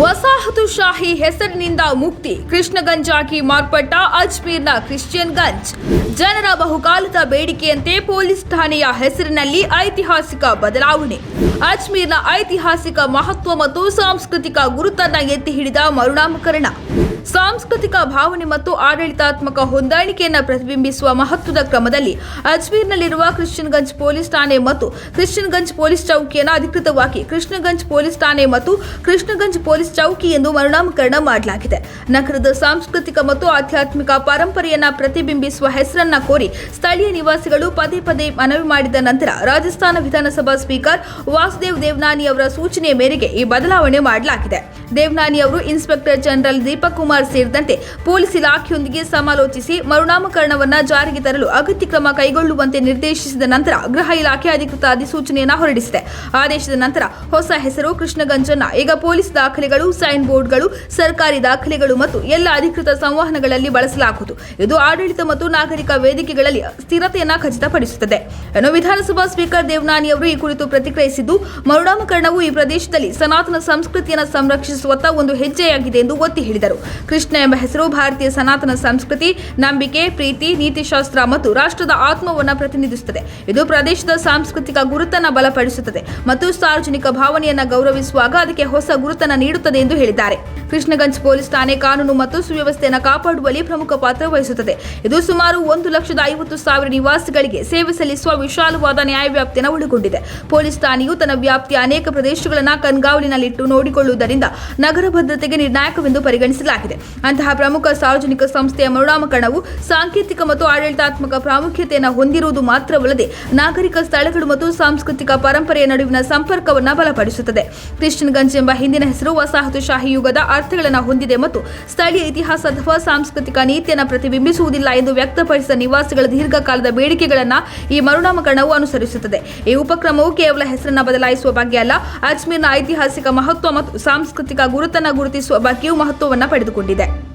ವಸಾಹತುಶಾಹಿ ಹೆಸರಿನಿಂದ ಮುಕ್ತಿ. ಕೃಷ್ಣಗಂಜ್ ಆಗಿ ಮಾರ್ಪಟ್ಟ ಅಜ್ಮೀರ್ನ ಕ್ರಿಶ್ಚಿಯನ್ ಗಂಜ್ ಜನರ ಬಹುಕಾಲದ ಬೇಡಿಕೆಯಂತೆ ಪೊಲೀಸ್ ಠಾಣೆಯ ಹೆಸರಿನಲ್ಲಿ ಐತಿಹಾಸಿಕ ಬದಲಾವಣೆ. ಅಜ್ಮೀರ್ನ ಐತಿಹಾಸಿಕ ಮಹತ್ವ ಮತ್ತು ಸಾಂಸ್ಕೃತಿಕ ಗುರುತನ್ನ ಎತ್ತಿ ಹಿಡಿದ ಮರುನಾಮಕರಣ. ಸಾಂಸ್ಕೃತಿಕ ಭಾವನೆ ಮತ್ತು ಆಡಳಿತಾತ್ಮಕ ಹೊಂದಾಣಿಕೆಯನ್ನು ಪ್ರತಿಬಿಂಬಿಸುವ ಮಹತ್ವದ ಕ್ರಮದಲ್ಲಿ ಅಜ್ಮೀರ್ನಲ್ಲಿರುವ ಕೃಷ್ಣಗಂಜ್ ಪೊಲೀಸ್ ಠಾಣೆ ಮತ್ತು ಕೃಷ್ಣಗಂಜ್ ಪೊಲೀಸ್ ಚೌಕಿಯನ್ನು ಅಧಿಕೃತವಾಗಿ ಕೃಷ್ಣಗಂಜ್ ಪೊಲೀಸ್ ಠಾಣೆ ಮತ್ತು ಕೃಷ್ಣಗಂಜ್ ಪೊಲೀಸ್ ಚೌಕಿ ಎಂದು ಮರುನಾಮಕರಣ ಮಾಡಲಾಗಿದೆ. ನಗರದ ಸಾಂಸ್ಕೃತಿಕ ಮತ್ತು ಆಧ್ಯಾತ್ಮಿಕ ಪರಂಪರೆಯನ್ನು ಪ್ರತಿಬಿಂಬಿಸುವ ಹೆಸರನ್ನ ಕೋರಿ ಸ್ಥಳೀಯ ನಿವಾಸಿಗಳು ಪದೇ ಪದೇ ಮನವಿ ಮಾಡಿದ ನಂತರ ರಾಜಸ್ಥಾನ ವಿಧಾನಸಭಾ ಸ್ಪೀಕರ್ ವಾಸುದೇವ್ ದೇವ್ನಾನಿ ಅವರ ಸೂಚನೆ ಮೇರೆಗೆ ಈ ಬದಲಾವಣೆ ಮಾಡಲಾಗಿದೆ. ದೇವ್ನಾನಿ ಅವರು ಇನ್ಸ್ಪೆಕ್ಟರ್ ಜನರಲ್ ದೀಪಕ್ ಕುಮಾರ್ ಸೇರಿದಂತೆ ಪೊಲೀಸ್ ಇಲಾಖೆಯೊಂದಿಗೆ ಸಮಾಲೋಚಿಸಿ ಮರುನಾಮಕರಣವನ್ನ ಜಾರಿಗೆ ತರಲು ಅಗತ್ಯ ಕ್ರಮ ಕೈಗೊಳ್ಳುವಂತೆ ನಿರ್ದೇಶಿಸಿದ ನಂತರ ಗೃಹ ಇಲಾಖೆ ಅಧಿಕೃತ ಅಧಿಸೂಚನೆಯನ್ನು ಹೊರಡಿಸಿದೆ. ಆದೇಶದ ನಂತರ ಹೊಸ ಹೆಸರು ಕೃಷ್ಣಗಂಜನ್ನ. ಈಗ ಪೊಲೀಸ್ ದಾಖಲೆಗಳು ಸೈನ್ ಬೋರ್ಡ್ಗಳು ಸರ್ಕಾರಿ ದಾಖಲೆಗಳು ಮತ್ತು ಎಲ್ಲ ಅಧಿಕೃತ ಸಂವಹನಗಳಲ್ಲಿ ಬಳಸಲಾಗುವುದು. ಇದು ಆಡಳಿತ ಮತ್ತು ನಾಗರಿಕ ವೇದಿಕೆಗಳಲ್ಲಿ ಸ್ಥಿರತೆಯನ್ನು ಖಚಿತಪಡಿಸುತ್ತದೆ. ಇನ್ನು ವಿಧಾನಸಭಾ ಸ್ಪೀಕರ್ ದೇವನಾನಿ ಅವರು ಈ ಕುರಿತು ಪ್ರತಿಕ್ರಿಯಿಸಿದ್ದು, ಮರುನಾಮಕರಣವು ಈ ಪ್ರದೇಶದಲ್ಲಿ ಸನಾತನ ಸಂಸ್ಕೃತಿಯನ್ನು ಸಂರಕ್ಷಿಸುವತ್ತ ಒಂದು ಹೆಜ್ಜೆಯಾಗಿದೆ ಎಂದು ಒತ್ತಿ ಹೇಳಿದರು. ಕೃಷ್ಣ ಎಂಬ ಹೆಸರು ಭಾರತೀಯ ಸನಾತನ ಸಂಸ್ಕೃತಿ, ನಂಬಿಕೆ, ಪ್ರೀತಿ, ನೀತಿಶಾಸ್ತ್ರ ಮತ್ತು ರಾಷ್ಟ್ರದ ಆತ್ಮವನ್ನು ಪ್ರತಿನಿಧಿಸುತ್ತದೆ. ಇದು ಪ್ರದೇಶದ ಸಾಂಸ್ಕೃತಿಕ ಗುರುತನ್ನು ಬಲಪಡಿಸುತ್ತದೆ ಮತ್ತು ಸಾರ್ವಜನಿಕ ಭಾವನೆಯನ್ನು ಗೌರವಿಸುವಾಗ ಅದಕ್ಕೆ ಹೊಸ ಗುರುತನ್ನು ನೀಡುತ್ತದೆ ಎಂದು ಹೇಳಿದ್ದಾರೆ. ಕೃಷ್ಣಗಂಜ್ ಪೊಲೀಸ್ ಠಾಣೆ ಕಾನೂನು ಮತ್ತು ಸುವ್ಯವಸ್ಥೆಯನ್ನು ಕಾಪಾಡುವಲ್ಲಿ ಪ್ರಮುಖ ಪಾತ್ರ ವಹಿಸುತ್ತದೆ. ಇದು ಸುಮಾರು ಒಂದು ಲಕ್ಷದ ಐವತ್ತು ಸಾವಿರ ನಿವಾಸಿಗಳಿಗೆ ಸೇವೆ ಸಲ್ಲಿಸುವ ವಿಶಾಲವಾದ ನ್ಯಾಯವ್ಯಾಪ್ತಿಯನ್ನು ಒಳಗೊಂಡಿದೆ. ಪೊಲೀಸ್ ಠಾಣೆಯು ತನ್ನ ವ್ಯಾಪ್ತಿಯ ಅನೇಕ ಪ್ರದೇಶಗಳನ್ನು ಕಣ್ಗಾವಲಿನಲ್ಲಿಟ್ಟು ನೋಡಿಕೊಳ್ಳುವುದರಿಂದ ನಗರ ಭದ್ರತೆಗೆ ನಿರ್ಣಾಯಕವೆಂದು ಪರಿಗಣಿಸಲಾಗಿದೆ. ಅಂತಹ ಪ್ರಮುಖ ಸಾರ್ವಜನಿಕ ಸಂಸ್ಥೆಯ ಮರುನಾಮಕರಣವು ಸಾಂಕೇತಿಕ ಮತ್ತು ಆಡಳಿತಾತ್ಮಕ ಪ್ರಾಮುಖ್ಯತೆಯನ್ನು ಹೊಂದಿರುವುದು ಮಾತ್ರವಲ್ಲದೆ ನಾಗರಿಕ ಸ್ಥಳಗಳು ಮತ್ತು ಸಾಂಸ್ಕೃತಿಕ ಪರಂಪರೆಯ ನಡುವಿನ ಸಂಪರ್ಕವನ್ನು ಬಲಪಡಿಸುತ್ತದೆ. ಕೃಷ್ಣಗಂಜ್ ಎಂಬ ಹಿಂದಿನ ಹೆಸರು ವಸಾಹತುಶಾಹಿ ಯುಗದ ಅರ್ಥಗಳನ್ನು ಹೊಂದಿದೆ ಮತ್ತು ಸ್ಥಳೀಯ ಇತಿಹಾಸ ಅಥವಾ ಸಾಂಸ್ಕೃತಿಕ ನೀತಿಯನ್ನು ಪ್ರತಿಬಿಂಬಿಸುವುದಿಲ್ಲ ಎಂದು ವ್ಯಕ್ತಪಡಿಸಿದ ನಿವಾಸಿಗಳ ದೀರ್ಘಕಾಲದ ಬೇಡಿಕೆಗಳನ್ನು ಈ ಮರುನಾಮಕರಣವು ಅನುಸರಿಸುತ್ತದೆ. ಈ ಉಪಕ್ರಮವು ಕೇವಲ ಹೆಸರನ್ನು ಬದಲಾಯಿಸುವ ಬಗ್ಗೆ ಅಲ್ಲ, ಅಜ್ಮೀರ್ನ ಐತಿಹಾಸಿಕ ಮಹತ್ವ ಮತ್ತು ಸಾಂಸ್ಕೃತಿಕ ಗುರುತನ್ನು ಗುರುತಿಸುವ ಬಗ್ಗೆಯೂ ಮಹತ್ವವನ್ನು ಪಡೆದುಕೊಂಡಿದೆ.